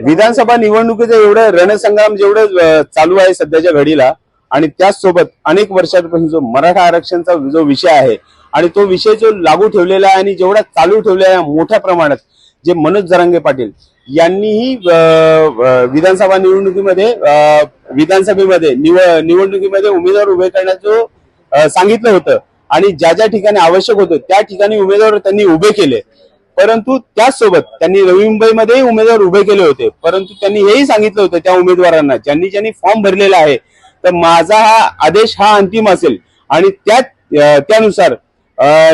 विधानसभा निवडणुकीचं एवढं रणसंग्राम जेवढं चालू आहे सध्याच्या घडीला आणि त्याचसोबत अनेक वर्षांपासून जो मराठा आरक्षणचा जो विषय आहे आणि तो विषय जो लागू ठेवलेला आहे आणि जेवढा चालू ठेवलेला आहे मोठ्या प्रमाणात जे मनोज जरांगे पाटील यांनीही विधानसभा निवडणुकीमध्ये विधानसभेमध्ये निव निवडणुकीमध्ये उमेदवार उभे करण्याचं सांगितलं होतं आणि ज्या ज्या ठिकाणी आवश्यक होतं त्या ठिकाणी उमेदवार त्यांनी उभे केले. परंतु त्याचसोबत त्यांनी नवी मुंबईमध्ये उमेदवार उभे केले होते. परंतु त्यांनी हेही सांगितलं होतं त्या उमेदवारांना ज्यांनी ज्यांनी फॉर्म भरलेला आहे तर माझा हा आदेश हा अंतिम असेल. आणि त्या त्यानुसार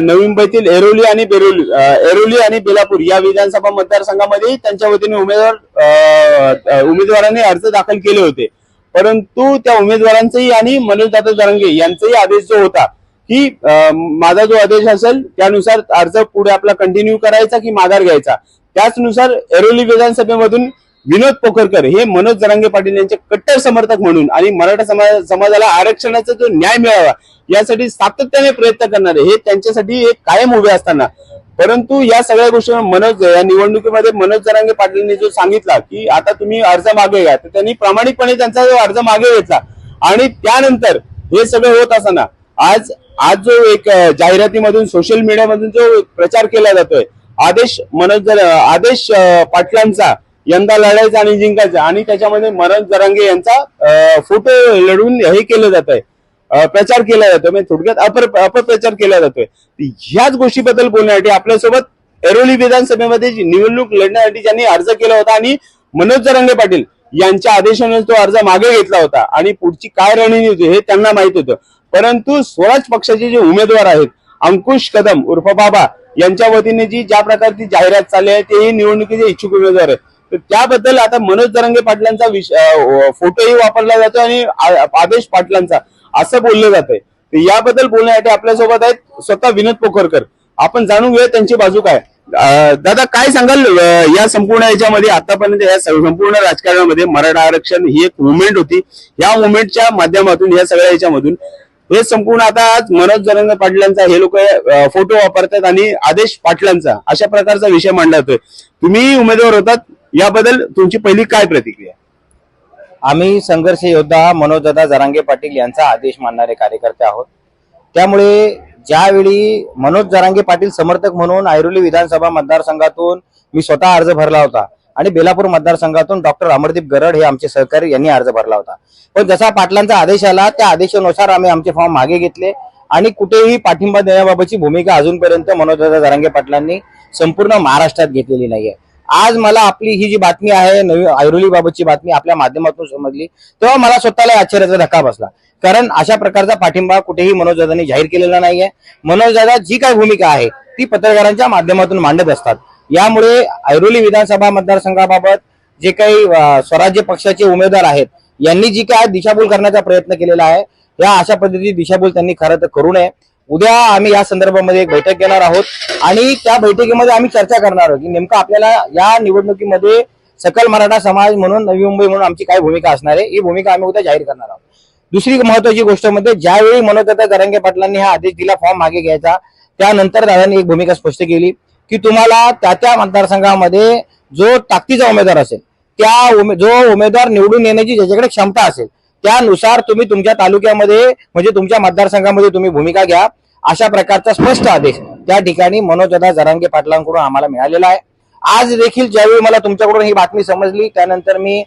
नवी मुंबईतील एरोली आणि बेरोली एरोली आणि बेलापूर या विधानसभा मतदारसंघामध्येही त्यांच्या वतीने उमेदवार उमेदवारांनी अर्ज दाखल केले होते. परंतु त्या उमेदवारांचंही आणि मनोजदादा जरंगे यांचाही आदेश जो होता की माझा जो आदेश असेल त्यानुसार अर्ज पुढे आपला कंटिन्यू करायचा की माघार घ्यायचा? त्याचनुसार एरोली विधानसभेमधून विनोद पोखरकर हे मनोज जरांगे पाटील यांचे कट्टर समर्थक म्हणून आणि मराठा समाज समाजाला आरक्षणाचा जो न्याय मिळावा यासाठी सातत्याने प्रयत्न करणारे हे त्यांच्यासाठी एक कायम उभे असताना. परंतु या सगळ्या गोष्टी मनोज या निवडणुकीमध्ये मनोज जरांगे पाटीलने जो सांगितला की आता तुम्ही अर्ज मागे घ्या तर त्यांनी प्रामाणिकपणे त्यांचा जो अर्ज मागे घेतला. आणि त्यानंतर हे सगळं होत असताना आज आज जो एक जाहिरातीमधून सोशल मीडियामधून जो प्रचार केला जातोय आदेश मनोज आदेश पाटलांचा यंदा लढायचा आणि जिंकायचा आणि त्याच्यामध्ये मनोज जरांगे यांचा फोटो लढवून हे केलं जात आहे प्रचार केला जातोय म्हणजे थोडक्यात अपर अपप्रचार केला जातोय. ह्याच गोष्टीबद्दल बोलण्यासाठी आपल्यासोबत एरोली विधानसभेमध्ये निवडणूक लढण्यासाठी ज्यांनी अर्ज केला होता आणि मनोज जरांगे पाटील यांच्या आदेशाने तो अर्ज मागे घेतला होता आणि पुढची काय रणनीती होती हे त्यांना माहीत होतं. परंतु स्वराज पक्षाचे जे उमेदवार आहेत अंकुश कदम उर्फ बाबा यांच्या वतीने जी ज्या प्रकारची जाहिरात चालली आहे तेही निवडणुकीचे इच्छुक उमेदवार आहेत. तर त्याबद्दल आता मनोज दरंगे पाटलांचा फोटोही वापरला जातो आणि आदेश पाटलांचा असं बोललं जातंय. तर याबद्दल बोलण्यासाठी आपल्यासोबत आहेत स्वतः विनोद पोखरकर. आपण जाणून घेऊया त्यांची बाजू काय. दादा काय सांगाल या संपूर्ण याच्यामध्ये आतापर्यंत या संपूर्ण राजकारणामध्ये मराठा आरक्षण ही एक मुवमेंट होती. या मुवमेंटच्या माध्यमातून या सगळ्या याच्यामधून हे संपूर्ण आता आज मनोज जरंग पाटलांचा हे लोक फोटो वापरतात आणि आदेश पाटलांचा अशा प्रकारचा विषय मांडला जातोय. तुम्ही उमेदवार होतात याबद्दल तुमची पहिली काय प्रतिक्रिया? आम्ही संघर्ष योद्धा मनोजदादा जरांगे पाटील यांचा आदेश मानणारे कार्यकर्ते आहोत. त्यामुळे ज्यावेळी मनोज जरांगे पाटील समर्थक म्हणून ऐरोली विधानसभा मतदारसंघातून मी स्वतः अर्ज भरला होता आणि बेलापूर मतदारसंघातून डॉक्टर अमरदीप गरड हे आमचे सहकारी यांनी अर्ज भरला होता. पण जसा पाटलांचा आदेश आला त्या आदेशानुसार आम्ही आमचे फॉर्म मागे घेतले आणि कुठेही पाठिंबा देण्याबाबतची भूमिका अजूनपर्यंत मनोजदादा जरांगे पाटलांनी संपूर्ण महाराष्ट्रात घेतलेली नाहीये. आज मला आपली ही जी बातमी आहे नवी ऐरोली बाबतची बातमी आपल्या माध्यमातून समजली तेव्हा मला स्वतःला आश्चर्याचा धक्का बसला. कारण अशा प्रकारचा पाठिंबा कुठेही मनोजदादांनी जाहीर केलेला नाहीये. मनोजदादा जी काय भूमिका आहे ती पत्रकारांच्या माध्यमातून मांडत असतात. यामुळे ऐरोली विधानसभा मतदारसंघाबाबत जे काही स्वराज्य पक्षाचे उमेदवार आहेत यांनी जी काय दिशाभूल करण्याचा प्रयत्न केलेला आहे या अशा पद्धतीची दिशाभूल त्यांनी खरं तर करू नये. उद्या आम्ही या संदर्भामध्ये एक बैठक घेणार आहोत आणि त्या बैठकीमध्ये आम्ही चर्चा करणार आहोत की नेमकं आपल्याला या निवडणुकीमध्ये सकल मराठा समाज म्हणून नवी मुंबई म्हणून आमची काय भूमिका असणार आहे ही भूमिका आम्ही उद्या जाहीर करणार आहोत. दुसरी महत्वाची गोष्ट म्हणजे ज्यावेळी मनोदत्ता दरंगे पाटलांनी हा आदेश दिला फॉर्म मागे घ्यायचा त्यानंतर दादांनी एक भूमिका स्पष्ट केली. की तुम्हाला त्या त्या मतदारसंघामध्ये जो ताकदीचा उमेदवार असेल त्या उमे- जो उमेदवार निवडून येण्याची ज्याच्याकडे क्षमता असेल त्यानुसार तुम्ही तुमच्या तालुक्यामध्ये म्हणजे तुमच्या मतदारसंघामध्ये तुम्ही भूमिका घ्या. अशा प्रकारचा स्पष्ट आदेश त्या ठिकाणी मनोजदा जरांगे पाटलांकडून आम्हाला मिळालेला आहे. आज देखील ज्यावेळी मला तुमच्याकडून ही बातमी समजली त्यानंतर मी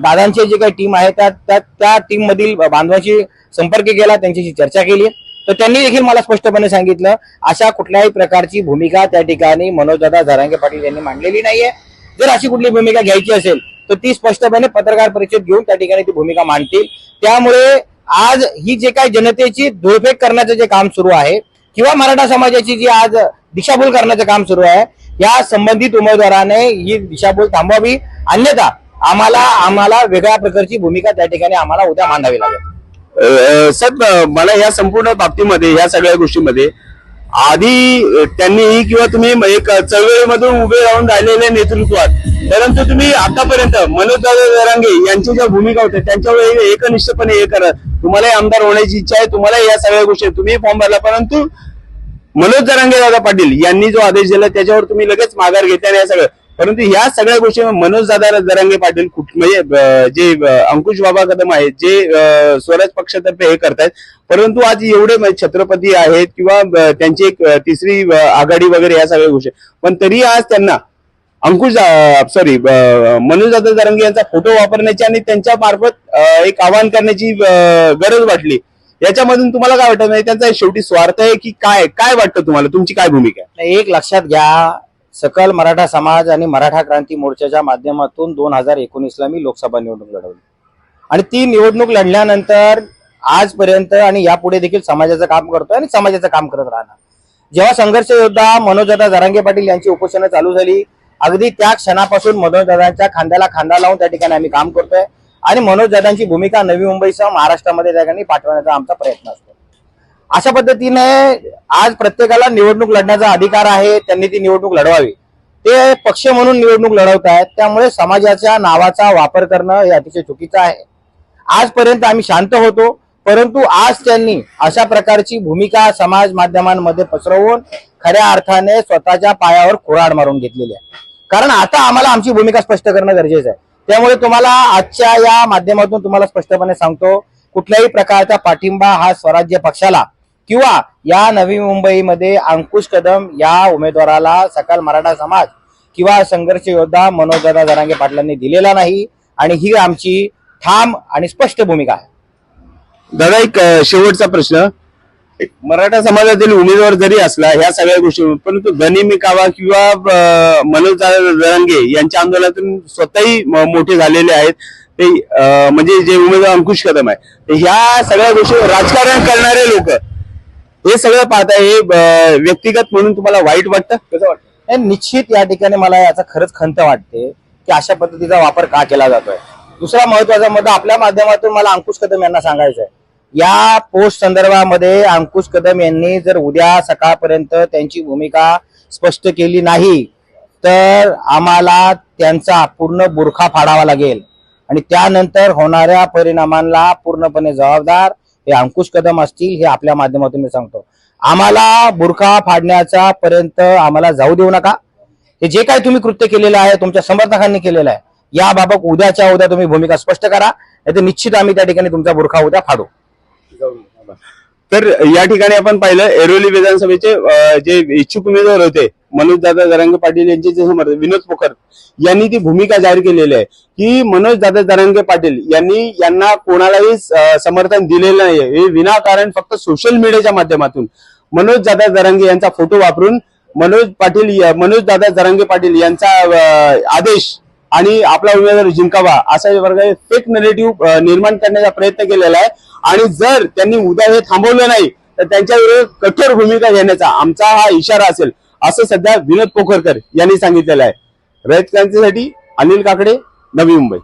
दादांची जी काही टीम आहे त्या त्या- त्या बांधवांशी संपर्क केला त्यांच्याशी चर्चा केली. तर त्यांनी देखील मला स्पष्टपणे सांगितलं अशा कुठल्याही प्रकारची भूमिका त्या ठिकाणी मनोजदादा जरांगे पाटील यांनी मांडलेली नाहीये. जर अशी कुठली भूमिका घ्यायची असेल तर ती स्पष्टपणे पत्रकार परिषद घेऊन त्या ठिकाणी ती भूमिका मांडतील. त्यामुळे आज ही जे काही जनतेची धुळफेक करण्याचं जे काम सुरू आहे किंवा मराठा समाजाची जी आज दिशाभूल करण्याचं काम सुरू आहे या संबंधित उमेदवाराने ही दिशाभूल थांबवावी. अन्यथा आम्हाला आम्हाला वेगळ्या प्रकारची भूमिका त्या ठिकाणी आम्हाला उद्या मांडावी लागेल. साहेब सर मला या संपूर्ण बाबतीमध्ये या सगळ्या गोष्टीमध्ये आधी त्यांनी किंवा तुम्ही एक चळवळीमधून उभे राहून राहिलेले नेतृत्वात परंतु तुम्ही आतापर्यंत मनोज दादा जरांगे यांची ज्या भूमिका होत्या त्यांच्यावर एकनिष्ठपणे हे करा. तुम्हाला आमदार होण्याची इच्छा आहे तुम्हाला या सगळ्या गोष्टी तुम्ही फॉर्म भरला परंतु मनोज जरांगे दादा पाटील यांनी जो आदेश दिला त्याच्यावर तुम्ही लगेच माघार घेतल्या या सगळं परंतु ह्या सगळ्या गोष्टी मनोज दादा दरंगे पाटील कुठ- म्हणजे जे अंकुश बाबा कदम आहेत जे स्वराज पक्षातर्फे हे करतायत परंतु आज एवढे छत्रपती आहेत किंवा त्यांची एक तिसरी आघाडी वगैरे या सगळ्या गोष्टी. पण तरी आज त्यांना अंकुश सॉरी मनोज दादा दरंगे यांचा फोटो वापरण्याची आणि त्यांच्या मार्फत एक आवाहन करण्याची गरज वाटली. याच्यामधून तुम्हाला काय वाटत? नाही म्हणजे त्यांचा शेवटी स्वार्थ आहे की काय काय वाटतं तुम्हाला? तुमची काय भूमिका एक लक्षात घ्या. सकल मराठा समाज आणि मराठा क्रांती मोर्चाच्या माध्यमातून दोन हजार एकोणीसला मी लोकसभा निवडणूक लढवली. आणि ती निवडणूक लढल्यानंतर आजपर्यंत आणि यापुढे देखील समाजाचं काम करतोय आणि समाजाचं काम करत राहणार. जेव्हा संघर्ष योद्धा मनोजदादा जरांगे पाटील यांची उपोषणं चालू झाली अगदी त्या क्षणापासून मनोजदादांच्या खांद्याला खांदा लावून त्या ठिकाणी आम्ही काम करतोय. आणि मनोजदादांची भूमिका नवी मुंबईसह महाराष्ट्रामध्ये त्या ठिकाणी पाठवण्याचा आमचा प्रयत्न असतो. अशा पद्धतीने आज प्रत्येकाला निवडणूक लढण्याचा अधिकार आहे त्यांनी ती निवडणूक लढवावी. ते पक्ष म्हणून निवडणूक लढवत आहेत त्यामुळे समाजाच्या नावाचा वापर करणं हे अतिशय चुकीचं आहे. आजपर्यंत आम्ही शांत होतो परंतु आज त्यांनी अशा प्रकारची भूमिका समाज माध्यमांमध्ये पसरवून खऱ्या अर्थाने स्वतःच्या पायावर कुऱ्हाड मारून घेतलेली आहे. कारण आता आम्हाला आमची भूमिका स्पष्ट करणं गरजेचं आहे. त्यामुळे तुम्हाला आजच्या या माध्यमातून तुम्हाला स्पष्टपणे सांगतो कुठल्याही प्रकारचा पाठिंबा हा स्वराज्य पक्षाला किंवा या नवी मुंबईमध्ये अंकुश कदम या उमेदवाराला सकल मराठा समाज किंवा संघर्ष योद्धा मनोजदादा जरांगे पाटलांनी दिलेला नाही आणि ही आमची ठाम आणि स्पष्ट भूमिका आहे. दादा एक शेवटचा प्रश्न. एक मराठा समाजातील उमेदवार जरी असला ह्या सगळ्या गोष्टी परंतु गनिमी कावा किंवा मनोज दादा जरांगे यांच्या आंदोलनातून स्वतःही म- मोठे झालेले आहेत. ते म्हणजे जे उमेदवार अंकुश कदम आहे ह्या सगळ्या गोष्टी राजकारण करणारे लोक हे सगळं पाहता हे व्यक्तिगत म्हणून तुम्हाला वाईट वाटतं? कसं वाटतं? निश्चित या ठिकाणी मला याचा खरंच खंत वाटते की अशा पद्धतीचा वापर का केला जातोय. दुसरा महत्त्वाचा मुद्दा आपल्या माध्यमातून मला अंकुश कदम यांना सांगायचं आहे. या पोस्ट संदर्भामध्ये अंकुश कदम यांनी जर उद्या सकाळपर्यंत त्यांची भूमिका स्पष्ट केली नाही तर आम्हाला त्यांचा पूर्ण बुरखा फाडावा लागेल. आणि त्यानंतर होणाऱ्या परिणामांना पूर्णपणे जबाबदार हे अंकुश कदम असतील हे आपल्या माध्यमातून मी सांगतो. आम्हाला बुरखा फाडण्याचा पर्यंत आम्हाला जाऊ देऊ नका. हे जे काही तुम्ही कृत्य केलेलं आहे तुमच्या समर्थकांनी केलेलं आहे याबाबत उद्याच्या उद्या तुम्ही भूमिका स्पष्ट करा. नाही तर निश्चित आम्ही त्या ठिकाणी तुमचा बुरखा उद्या फाडू. तर या ठिकाणी आपण पाहिलं एरोली विधानसभेचे जे इच्छुक उमेदवार होते मनोज दादा जरांगे पाटील यांचे जे समर्थक विनोद पोखर यांनी ती भूमिका जाहीर केलेली आहे. की मनोज दादा जरांगे पाटील यांनी यांना कोणालाही समर्थन दिलेलं नाही हे विनाकारण फक्त सोशल मीडियाच्या माध्यमातून. मनोज दादा जरांगे यांचा फोटो वापरून मनोज पाटील मनोज दादा जरांगे पाटील यांचा आदेश आणि आपला उमेदवार जिंकावा असा प्रकारे फेक नेरेटिव्ह निर्माण करण्याचा प्रयत्न केलेला आहे. आणि जर त्यांनी उद्या हे थांबवलं नाही तर त्यांच्या विरोधात कठोर भूमिका घेण्याचा आमचा हा इशारा असेल. असं सध्या विनोद पोखरकर यांनी सांगितलेलं आहे. रयत क्रांतीसाठी अनिल काकडे नवी मुंबई.